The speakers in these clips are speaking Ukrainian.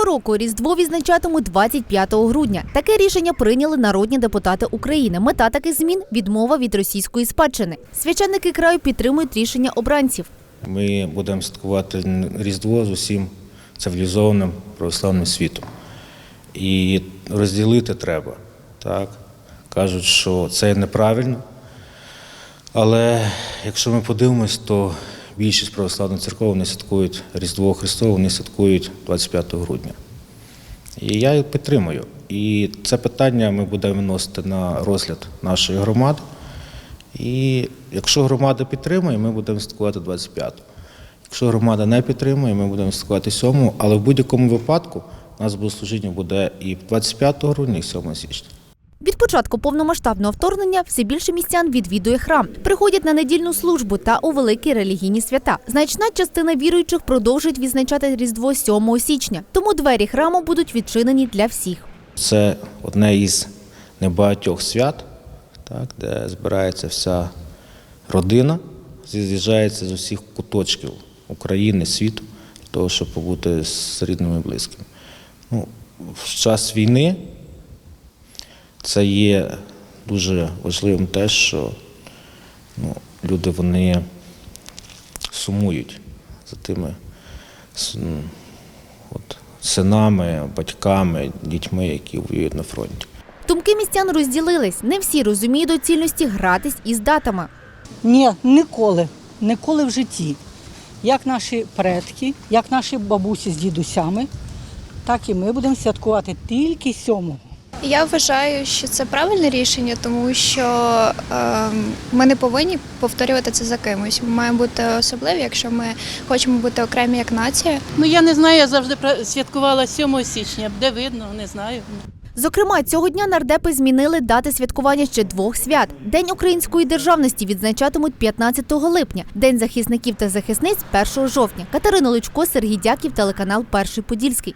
Цього року Різдво відзначатимуть 25 грудня. Таке рішення прийняли народні депутати України. Мета таких змін відмова від російської спадщини. Священники краю підтримують рішення обранців. Ми будемо святкувати Різдво з усім цивілізованим православним світом. І розділити треба. Так? Кажуть, що це неправильно. Але якщо ми подивимось, то більшість православних церков вони святкують Різдво Христове, вони святкують 25 грудня. І я їх підтримую. І це питання ми будемо виносити на розгляд нашої громади. І якщо громада підтримує, ми будемо святкувати 25-го. Якщо громада не підтримує, ми будемо святкувати 7-го. Але в будь-якому випадку у нас богослужіння буде і 25 грудня, і 7 січня. Від початку повномасштабного вторгнення все більше містян відвідує храм, приходять на недільну службу та у великі релігійні свята. Значна частина віруючих продовжують відзначати Різдво 7 січня, тому двері храму будуть відчинені для всіх. Це одне із небагатьох свят, так, де збирається вся родина, з'їжджається з усіх куточків України, світу, для того, щоб побути з рідними і близькими. Ну, в час війни це є дуже важливим те, що ну, люди вони сумують за тими от, синами, батьками, дітьми, які воюють на фронті. Думки містян розділились. Не всі розуміють доцільності гратись із датами. Ні, ніколи. Ніколи в житті. Як наші предки, як наші бабусі з дідусями, так і ми будемо святкувати тільки сьомого. Я вважаю, що це правильне рішення, тому що е, ми не повинні повторювати це за кимось. Ми маємо бути особливі, якщо ми хочемо бути окремі як нація. Ну я не знаю, я завжди святкувала 7 січня. Де видно, не знаю. Зокрема, цього дня нардепи змінили дати святкування ще двох свят. День української державності відзначатимуть 15 липня, День захисників та захисниць 1 жовтня. Катерина Лучко, Сергій Дяків, телеканал Перший Подільський.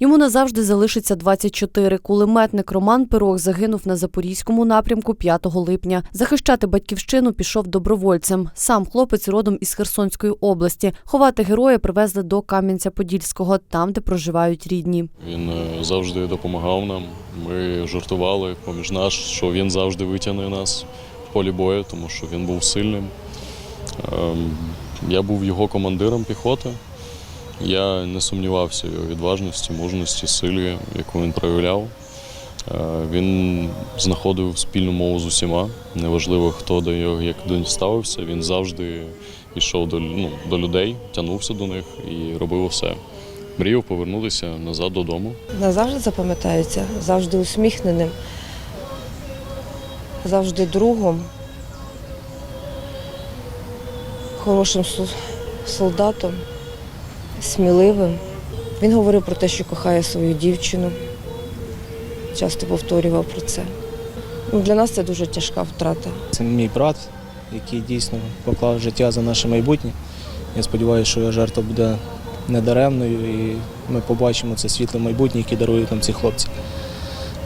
Йому назавжди залишиться 24. Кулеметник Роман Пирог загинув на запорізькому напрямку 5 липня. Захищати батьківщину пішов добровольцем. Сам хлопець родом із Херсонської області. Ховати героя привезли до Кам'янця-Подільського, там, де проживають рідні. Він е, завжди допомагав нам. Ми жартували поміж нас, що він завжди витягне нас в полі бою, тому що він був сильним. Ем, Я був його командиром піхоти. Я не сумнівався в його відважності, мужності, силі, яку він проявляв. Е, Він знаходив спільну мову з усіма. Неважливо, хто до його як до нього ставився. Він завжди йшов до, ну, до людей, тягнувся до них і робив все. Мріяв повернутися назад додому. назавжди запам'ятається, завжди усміхненим, завжди другом, хорошим солдатом, сміливим. Він говорив про те, що кохає свою дівчину. Часто повторював про це. Ну, для нас це дуже тяжка втрата. Це мій брат, який дійсно поклав життя за наше майбутнє. Я сподіваюся, що його жертва буде недаремною і ми побачимо це світле майбутнє, яке дарують нам ці хлопці.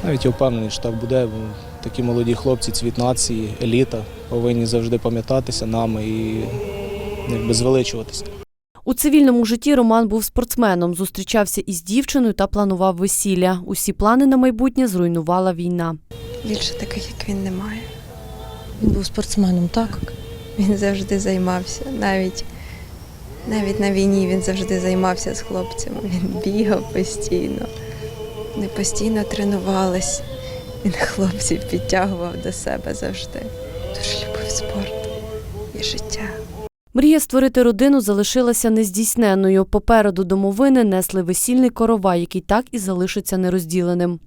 Навіть я впевнений, що так буде, бо такі молоді хлопці, цвіт нації, еліта, повинні завжди пам'ятатися нами і якби звеличуватися. У цивільному житті Роман був спортсменом, зустрічався із дівчиною та планував весілля. Усі плани на майбутнє зруйнувала війна. Більше таких, як він, немає. Він був спортсменом, так? Він завжди займався. Навіть, навіть на війні він завжди займався з хлопцями. Він бігав постійно. Вони постійно тренувались. Він хлопців підтягував до себе завжди. Дуже любив спорт і життя. Мрія створити родину залишилася нездійсненною. Попереду домовини несли весільний коровай, який так і залишиться нерозділеним.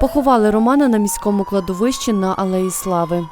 Поховали Романа на міському кладовищі на Алеї Слави.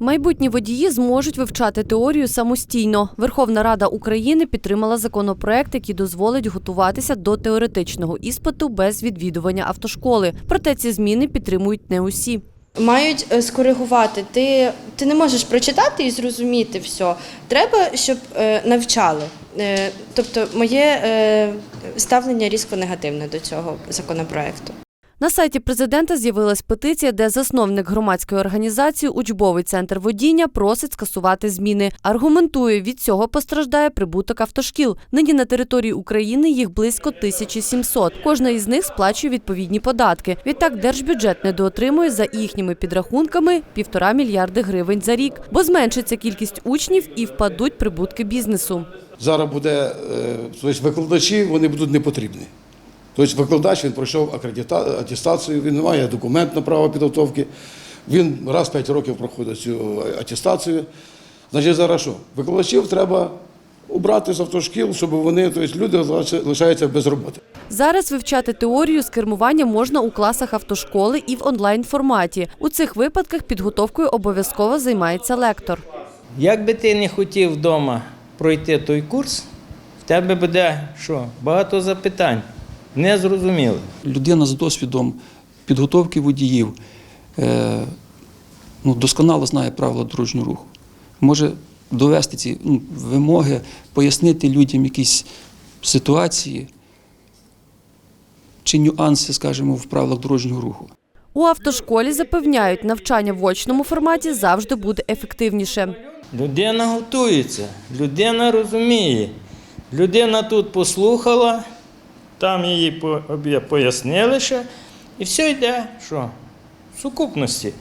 Майбутні водії зможуть вивчати теорію самостійно. Верховна Рада України підтримала законопроект, який дозволить готуватися до теоретичного іспиту без відвідування автошколи. Проте ці зміни підтримують не усі. Мають е, скоригувати. Ти, ти не можеш прочитати і зрозуміти все. Треба, щоб е, навчали. Е, тобто, моє е, ставлення різко негативне до цього законопроекту. На сайті президента з'явилась петиція, де засновник громадської організації Учбовий центр водіння просить скасувати зміни. Аргументує, від цього постраждає прибуток автошкіл. Нині на території України їх близько 1700. Кожна із них сплачує відповідні податки. Відтак держбюджет недоотримує за їхніми підрахунками півтора мільярди гривень за рік, бо зменшиться кількість учнів і впадуть прибутки бізнесу. Зараз буде тобто викладачі, вони будуть не потрібні. Тобто викладач він пройшов атестацію, він має документ на право підготовки. Він раз в 5 років проходить цю атестацію. Значить, зараз що? Викладачів треба убрати з автошкіл, щоб вони, тобто люди лишаються без роботи. Зараз вивчати теорію з кермування можна у класах автошколи і в онлайн форматі. У цих випадках підготовкою обов'язково займається лектор. Як би ти не хотів вдома пройти той курс, в тебе буде що? Багато запитань. Незрозуміло. людина з досвідом підготовки водіїв е, ну, досконало знає правила дорожнього руху. Може довести ці ну, вимоги, пояснити людям якісь ситуації чи нюанси, скажімо, в правилах дорожнього руху. У автошколі запевняють, навчання в очному форматі завжди буде ефективніше. Людина готується, людина розуміє. Людина тут послухала, там її пояснили ще, і все йде, що? В сукупності.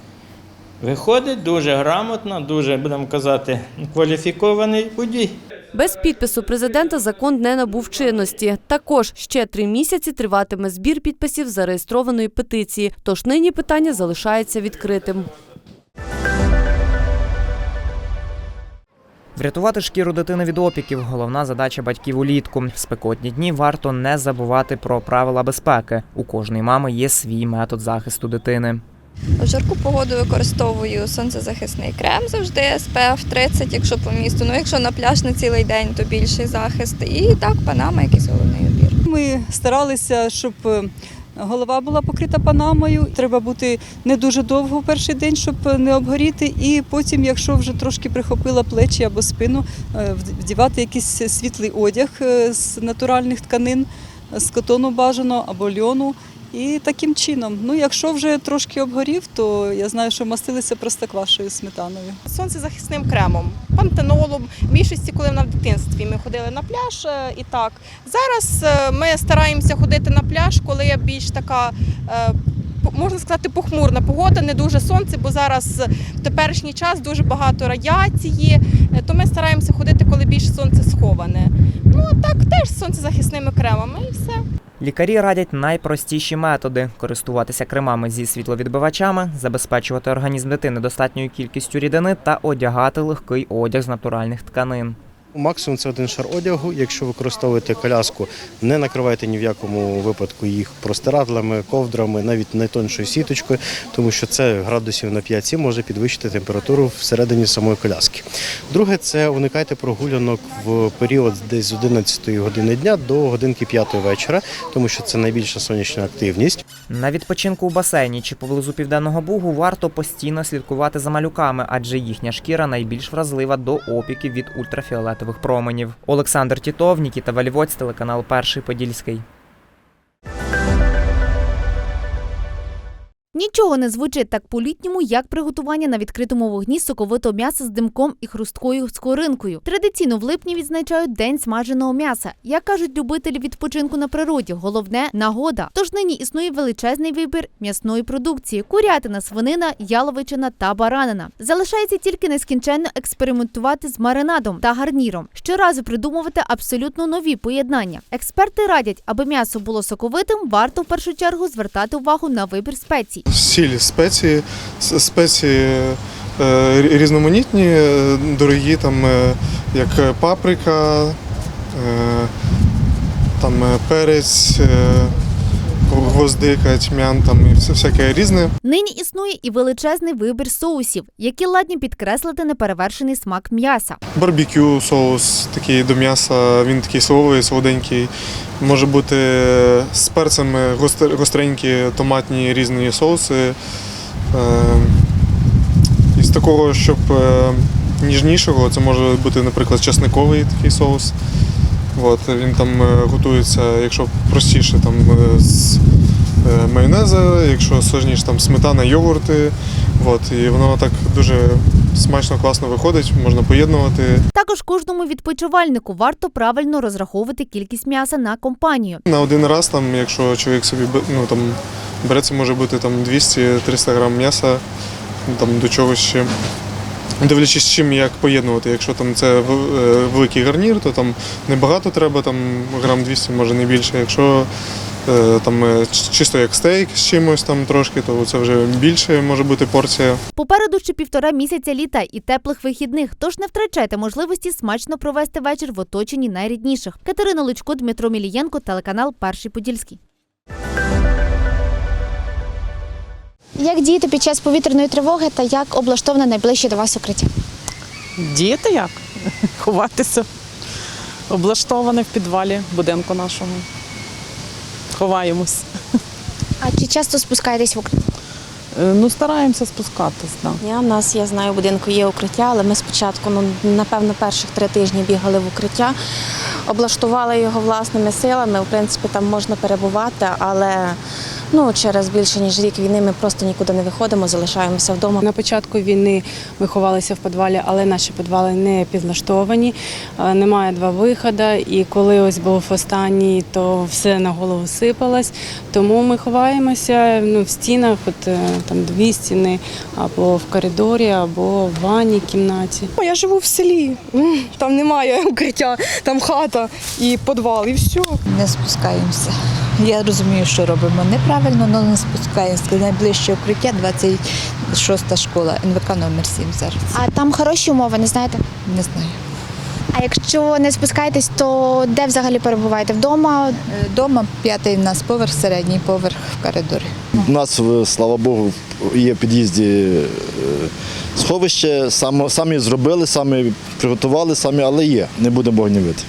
Виходить дуже грамотно, дуже, будемо казати, кваліфікований водій. Без підпису президента закон не набув чинності. Також ще три місяці триватиме збір підписів зареєстрованої петиції. Тож нині питання залишається відкритим. Врятувати шкіру дитини від опіків головна задача батьків улітку. В спекотні дні варто не забувати про правила безпеки. У кожної мами є свій метод захисту дитини. В жарку погоду використовую сонцезахисний крем завжди SPF 30, якщо по місту. Ну якщо на пляж на цілий день, то більший захист. І так, панама, якийсь головний убір. Ми старалися, щоб голова була покрита панамою. Треба бути не дуже довго в перший день, щоб не обгоріти. І потім, якщо вже трошки прихопила плечі або спину, е, вдівати якийсь світлий одяг е, з натуральних тканин, з котону бажано або льону. І таким чином, ну якщо вже трошки обгорів, то я знаю, що мастилися простоквашею сметаною. Сонцезахисним кремом, пантенолом. В більшості, коли в дитинстві ми ходили на пляж е, і так. Зараз е, ми стараємося ходити на пляж, коли більш така. е, Можна сказати, похмурна погода, не дуже сонце, бо зараз в теперішній час дуже багато радіації, то ми стараємося ходити, коли більш сонце сховане. Ну а так теж сонцезахисними кремами і все. Лікарі радять найпростіші методи: користуватися кремами зі світловідбивачами, забезпечувати організм дитини достатньою кількістю рідини та одягати легкий одяг з натуральних тканин. Максимум це один шар одягу. Якщо використовуєте коляску, не накривайте ні в якому випадку їх простирадлами, ковдрами, навіть найтоншою сіточкою, тому що це градусів на 5-7 може підвищити температуру всередині самої коляски. Друге, це уникайте прогулянок в період десь з 11 години дня до годинки 5 вечора, тому що це найбільша сонячна активність. На відпочинку у басейні чи поблизу південного бугу варто постійно слідкувати за малюками, адже їхня шкіра найбільш вразлива до опіків від ультрафіолетових променів. Олександр Тітов, Нікіта Валівоць, телеканал Перший Подільський. Нічого не звучить так по-літньому, як приготування на відкритому вогні соковитого м'яса з димком і хрусткою скоринкою. Традиційно в липні відзначають День смаженого м'яса. Як кажуть любителі відпочинку на природі, головне нагода. Тож нині існує величезний вибір м'ясної продукції: курятина, свинина, яловичина та баранина. Залишається тільки нескінченно експериментувати з маринадом та гарніром. Щоразу придумувати абсолютно нові поєднання. Експерти радять, аби м'ясо було соковитим, варто в першу чергу звертати увагу на вибір спецій. Сіль, спеції, спеції е, різноманітні, е, дорогі, там, е, як паприка, там, перець, гвоздика, тьмян там і все всяке різне. Нині існує і величезний вибір соусів, які ладні підкреслити неперевершений смак м'яса. Барбекю соус такий до м'яса, він такий соловий, солоденький. Може бути з перцями гостр- гостренькі томатні різні соуси. Е, Із такого, щоб е, ніжнішого, це може бути, наприклад, часниковий такий соус. От, він там е, готується, якщо простіше, там е, з е, майонеза, якщо сложніше, там сметана, йогурти. От, і воно так дуже смачно, класно виходить, можна поєднувати. Також кожному відпочивальнику варто правильно розраховувати кількість м'яса на компанію. На один раз, там, якщо чоловік собі ну, там, бере, це може бути там 200-300 грам м'яса там, до чогось ще. Дивлячись, чим як поєднувати. Якщо там це е, великий гарнір, то там небагато треба, там грам 200, може не більше. Якщо е, там е, чисто як стейк з чимось там трошки, то це вже більше може бути порція. Попереду ще півтора місяця літа і теплих вихідних, тож не втрачайте можливості смачно провести вечір в оточенні найрідніших. Катерина Лучко, Дмитро Мілієнко, телеканал Перший Подільський. Як діяти під час повітряної тривоги та як облаштоване найближче до вас укриття? Діяти як? Ховатися. Облаштоване в підвалі будинку нашого. Ховаємось. А чи часто спускаєтесь в укриття? Е, Ну, стараємося спускатись, так. У нас, я знаю, у будинку є укриття, але ми спочатку, ну, напевно, перших три тижні бігали в укриття, облаштували його власними силами. В принципі, там можна перебувати, але ну, через більше ніж рік війни ми просто нікуди не виходимо, залишаємося вдома. На початку війни ми ховалися в підвалі, але наші підвали не підлаштовані, е, немає два виходи. І коли ось був останній, то все на голову сипалось. Тому ми ховаємося ну, в стінах, от е, там дві стіни, або в коридорі, або в ванній кімнаті. Я живу в селі, там немає укриття, там хата і підвал, і все. Не спускаємося. Я розумію, що робимо неправильно, але не спускаємося. Найближче укриття 26 школа, НВК номер 7 зараз. А там хороші умови, не знаєте? Не знаю. А якщо не спускаєтесь, то де взагалі перебуваєте? Вдома? Дома п'ятий у нас поверх, середній поверх в коридорі. У нас, е, слава Богу, є в під'їзді е, сховище, самі зробили, самі приготували, самі, але є, не будемо гнівити.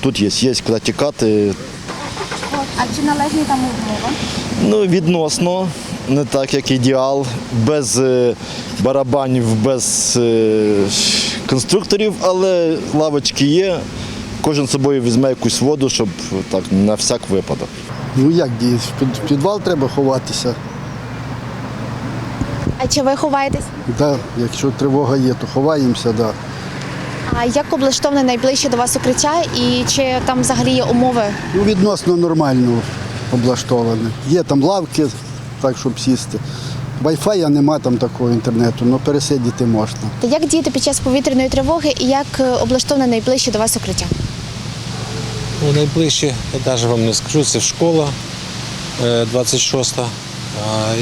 Тут є, є куди тікати. А чи належні там умови? Ну, відносно, не так, як ідеал, без е, барабанів, без е, конструкторів, але лавочки є. Кожен з собою візьме якусь воду, щоб так, на всяк випадок. Ну як діяти? В під- підвал треба ховатися. А чи ви ховаєтесь? Да, якщо тривога є, то ховаємося, да. А як облаштоване найближче до вас укриття і чи там взагалі є умови? Ну, відносно нормально облаштоване. Є там лавки, так, щоб сісти. Вайфая нема там такого інтернету, але пересидіти можна. Та як діяти під час повітряної тривоги і як е, облаштоване найближче до вас укриття? Ну, найближче, я навіть вам не скажу, це школа е, 26-та.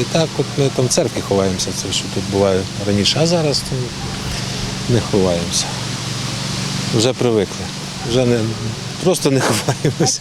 І так от ми там в церкві ховаємося, це що тут буває раніше, а зараз там не ховаємося. Вже привикли. Вже не, просто не ховаємося.